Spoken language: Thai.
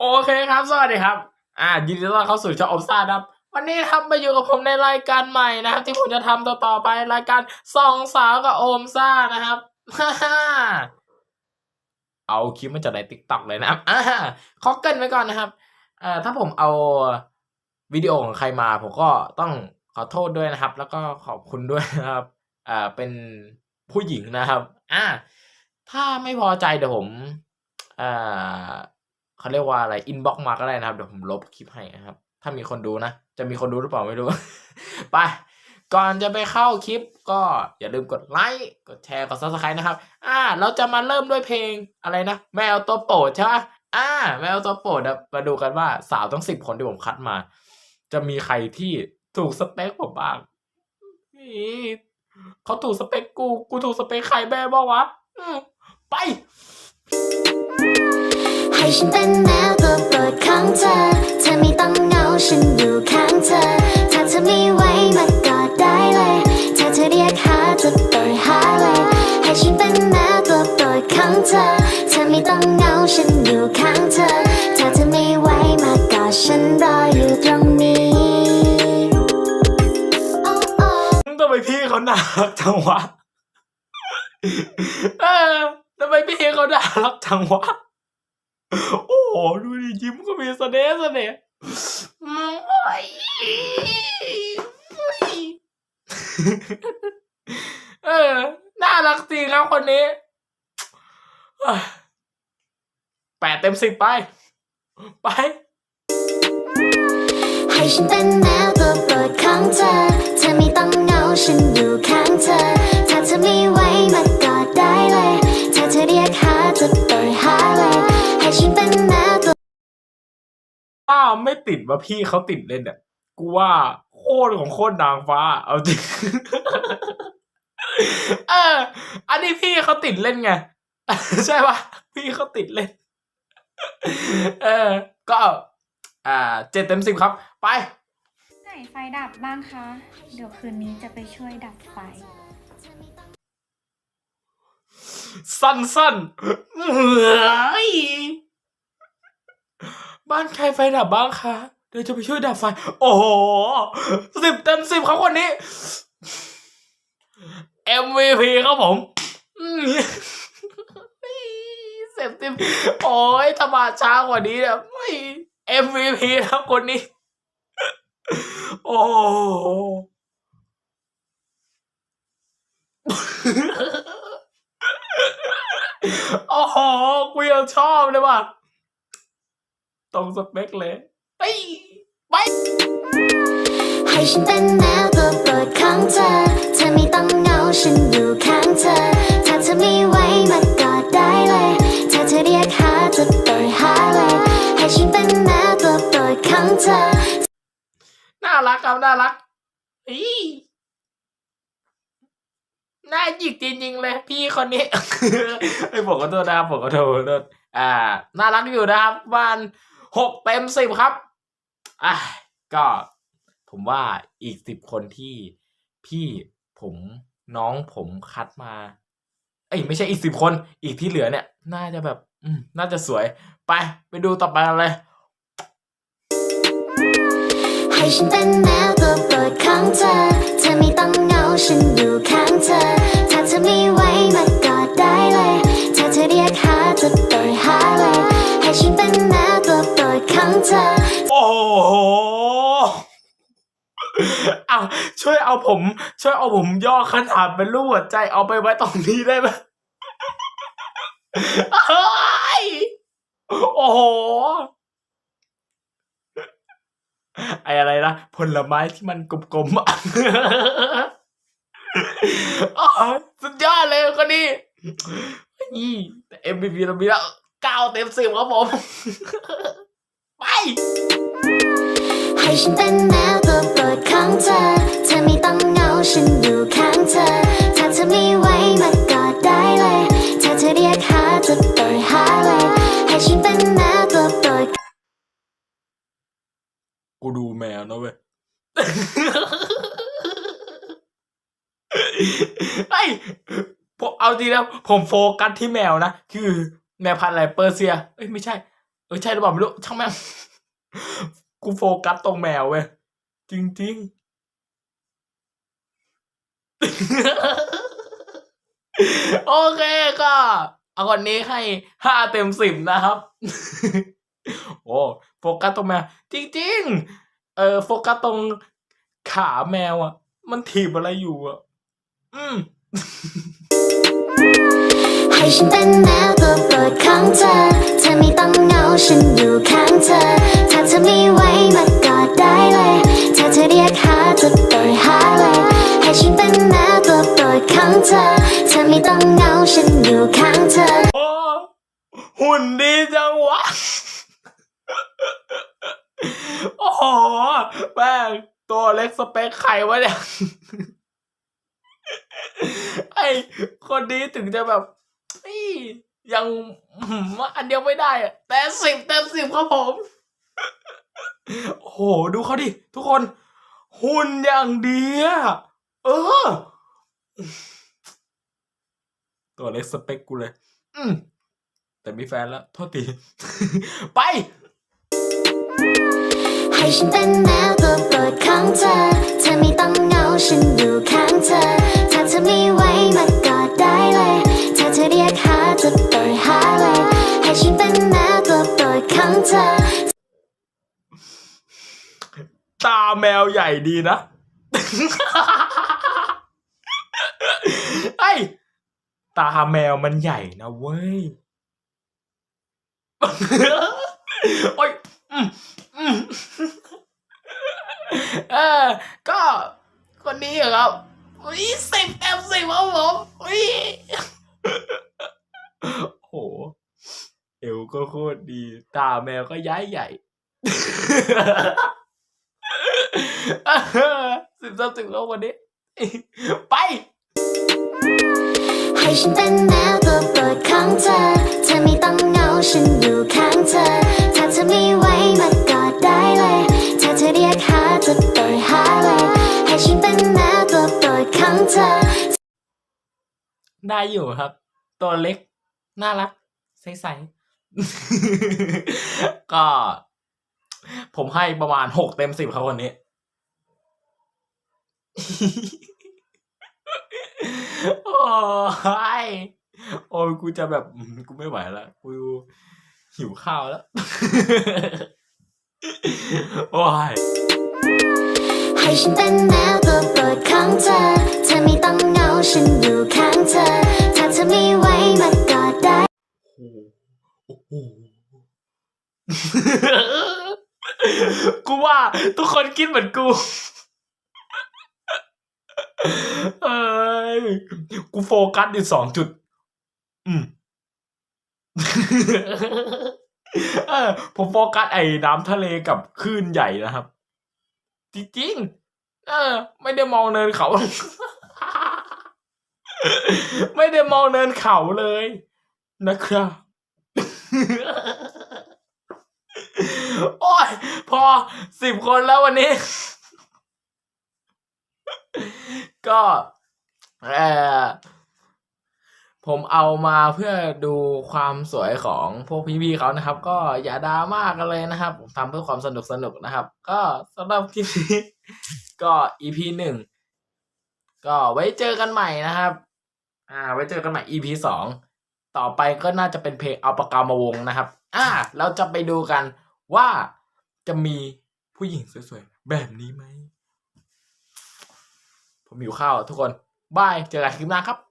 โอเคครับ สวัสดีครับ อ่า ยินดีต้อนรับเข้าสู่ช่องอมซ่าครับ วันนี้ครับมาอยู่กับผมในรายการใหม่นะครับ ที่ผมจะทำต่อๆไปรายการสองสาวกับโอมซ่านะครับเอาคลิปมาจากในติ๊กต็อกเลยนะครับอ่าขอเกินไว้ก่อนนะครับเอ่อถ้าผมเอาวิดีโอของใครมาผมก็ต้องขอโทษด้วยนะครับ แล้วก็ขอบคุณด้วยนะครับอ่าเป็นผู้หญิงนะครับ อ่า ถ้าไม่พอใจเดี๋ยวผมอ่า เขาเรียกว่าอะไรอินบ็อกมาก็ได้นะครับ เดี๋ยวผมลบคลิปให้นะครับ ถ้ามีคนดูนะ จะมีคนดูหรือเปล่าไม่รู้ ไปก่อนจะไปเข้าคลิปก็อย่าลืมกดไลค์ กดแชร์ กด subscribe นะครับ อ่า เราจะมาเริ่มด้วยเพลงอะไรนะ แมวตัวโปรดใช่ไหมอ่า แมวตัวโปรดมาดูกันว่าสาวทั้งสิบคนที่ผมคัดมา จะมีใครที่ถูกสเปคผมบ้างนี่เขาถูกสเปคกู กูถูกสเปคใครแม่บ้างวะ ไป ให้ฉันเป็นแมวตัวโปรดของเธอ เธอไม่ต้องเหงาฉันอยู่ข้างเธอ ถ้าเธอไม่ไหวมากอดได้เลย ถ้าเธอเรียกหาจะไปหาเลย ให้ฉันเป็นแมวตัวโปรดของเธอ เธอไม่ต้องเหงาฉันอยู่ข้างเธอ ถ้าเธอไม่ไหวมากอดฉันรออยู่ตรงนี้ ทำไมพี่เขาน่ารักจังวะ เออทำไมพี่เขาน่ารักจังวะ โอ้โหดูดิยิ้มก็มีเสน่ห์เสน่ห์โอ้ยเออ น่ารักจริงครับคนนี้แปดเต็มสิบไป ไป ให้ฉันเป็นแมวตัวโปรดของเธอ เธอไม่ต้องเหงาฉันอยู่ข้างเธอ ถ้าเธอไม่ไหวมา ถ้าไม่ติดว่าพี่เขาติดเล่นเนี่ยกูว่าโคตรของโคตรนางฟ้า เอาจริงเออ อันนี้พี่เขาติดเล่นไง ใช่ปะพี่เขาติดเล่น เออ ก็ อ่าเจ็ดเต็มสิบครับ ไปไหนไฟดับบ้างคะ เดี๋ยวคืนนี้จะไปช่วยดับไฟ สั้นสั้นๆเฮ้ย บ้านใครไฟดับบ้างคะเดี๋ยวจะไปช่วยดับไฟ โอ้โหสิบเต็มสิบครับคนนี้ MVP ครับผมอืมเสพติมโอ้ยถ้ามาช้ากว่านี้เนี่ยไม่ MVP ครับคนนี้ โอ้โหโอ้โหกูยังชอบเลยว่ะ ตรงสเปคเลยไปไปให้ฉันเป็นแมวตัวโปรดของเธอ เธอไม่ต้องเหงาฉันอยู่ข้างเธอ ถ้าเธอไม่ไหวมากอดได้เลย ถ้าเธอเรียกหาจะไปหาเลย ให้ฉันเป็นแมวตัวโปรดของเธอ น่ารักครับน่ารักอีน่าหยิกจริงๆเลย พี่คนนี้ไอ้ยผมขอโทษนะครับผมขอโทษขอโทษอ่า น่ารักอยู่นะครับบ้าน หกเต็มสิบครับอะก็ผมว่าอีกสิบคนที่พี่ผมน้องผมคัดมา เอ้ยไม่ใช่อีกสิบคนอีกที่เหลือเนี่ย น่าจะแบบอืน่าจะสวย ไป ไปดูต่อไปกันเลยให้ฉันเป็นแมวตัวโปรดของเธอ เธอไม่ต้องเหงาฉันอยู่ข้างเธอ ถ้าเธอไม่ไหวมากอดได้เลย ถ้าเธอเรียกหาจะไปหาเลย ให้ฉันเป็น เธอ โอ้โหอาช่วยเอาผม ช่วยเอาผมย่อขนาดเป็นรูปหัวใจเอาไปไว้ตรงนี้ได้ไหมเฮ้ยโอ้โหไออะไรนะผลไม้ที่มันกลมๆอ๋อสุดยอดเลยคนนี้นี่แต่ MVP เรามีแล้วเก้าเต็มสิบครับผม ไป ให้ฉันเป็นแมวตัวโปรดของเธอ เธอไม่ต้องเหงาฉันอยู่ข้างเธอ ถ้าเธอไม่ไหวมากอดได้เลย ถ้าเธอเรียกหาจะไปหาเลย ให้ฉันเป็นแมวตัวโปรด กูดูแมวนะเว้ยไอ้ยผมเอาจริงนะผมโฟกัสที่แมวนะ คือแมวพันธุ์อะไรเปอร์เซีย เอ้ยไม่ใช่ เออใช่หรือเปล่าไม่รู้ช่างแม่งกูโฟกัสตรงแมวเว้ยจริงๆโอเคก็เอาคนนี้ให้ห้าเต็มสิบนะครับ โอ้โฟกัสตรงแมว จริงๆ เออโฟกัสตรงขาแมวอะ มันถีบอะไรอยู่อะ อืมให้ฉันเป็นแมวตัวโปรดของเธอ เธอไม่ต้อง ฉันอยู่ข้างเธอ ถ้าเธอไม่ไหวมากอดได้เลย ถ้าเธอเรียกหาจะไปหาเลย ให้ฉันเป็นแมวตัวโปรดของเธอ เธอไม่ต้องเหงาฉันอยู่ข้างเธอ โอ้หุ่นดีจังวะ โอ้โหแม่งตัวเล็กสเปคใครวะเนี่ย ไอคนนี้ถึงจะแบบอี้ ยังหืมอันเดียวไม่ได้อะแต่สิบเต็มสิบครับผม โอ้โห ดูเขาดิ ทุกคน หุ่นอย่างดีอะเออ ตัวเล็กสเปคกูเลย อืมแต่มีแฟนแล้ว โทษที ไป ให้ฉันเป็นแมวตัวโปรดของเธอ เธอไม่ต้องเหงาฉันอยู่ข้างเธอถ้าเธอ ตาแมวใหญ่ดีนะไอ้ตาแมวมันใหญ่นะเว้ยโอ้ยอืมอืมเออ ก็คนนี้เหรอครับอุ้ยสิบเต็มสิบครับผมอุ้ยโห เอวก็โคตรดี ตาแมวก็ย้ายใหญ่ สิบสามสิบแล้ววันนี้ ไป ให้ฉันเป็นแมวตัวโปรดของเธอ เธอไม่ต้องเหงาฉันอยู่ข้างเธอ ถ้าเธอไม่ไหวมากอดได้เลย ถ้าเธอเรียกหาจะไปหาเลย ให้ฉันเป็นแมวตัวโปรดของเธอ ได้อยู่ครับ ตัวเล็ก น่ารัก ใสๆ ก็ ผมให้ประมาณหกเต็มสิบครับวันนี้ โอ้ยโอ้ยกูจะแบบอืมกูไม่ไหวแล้วกูหิวข้าวแล้ว โอ้ย ให้ฉันเป็นแมวตัวโปรดของเธอ เธอไม่ต้องเหงาฉันอยู่ข้างเธอ ถ้าเธอไม่ไหวมากอดได้ โอ้โหโอ้โห กูว่า ทุกคนคิดเหมือนกู เอ้ยกูโฟกัสอยู่สองจุด อืมเออผมโฟกัสไอ้น้ำทะเลกับคลื่นใหญ่นะครับ จริงๆเออ ไม่ได้มองเนินเขา ไม่ได้มองเนินเขาเลย นะครับ โอ้ย พอสิบคนแล้ววันนี้ ก็เออผมเอามาเพื่อดูความสวยของพวกพี่ๆเขานะครับ ก็อย่าดราม่ากันเลยนะครับผมทำเพื่อความสนุกสนุกนะครับ ก็สำหรับคลิปนี้ ก็ EP หนึ่งก็ไว้เจอกันใหม่นะครับ อ่า ไว้เจอกันใหม่ EP สองต่อไปก็น่าจะเป็นเพลงเอาปากกามาวงนะครับ อ่า เราจะไปดูกันว่าจะมีผู้หญิงสวยๆแบบนี้ไหม ผมหิวข้าวทุกคนบายเจอกันคลิปหน้าครับ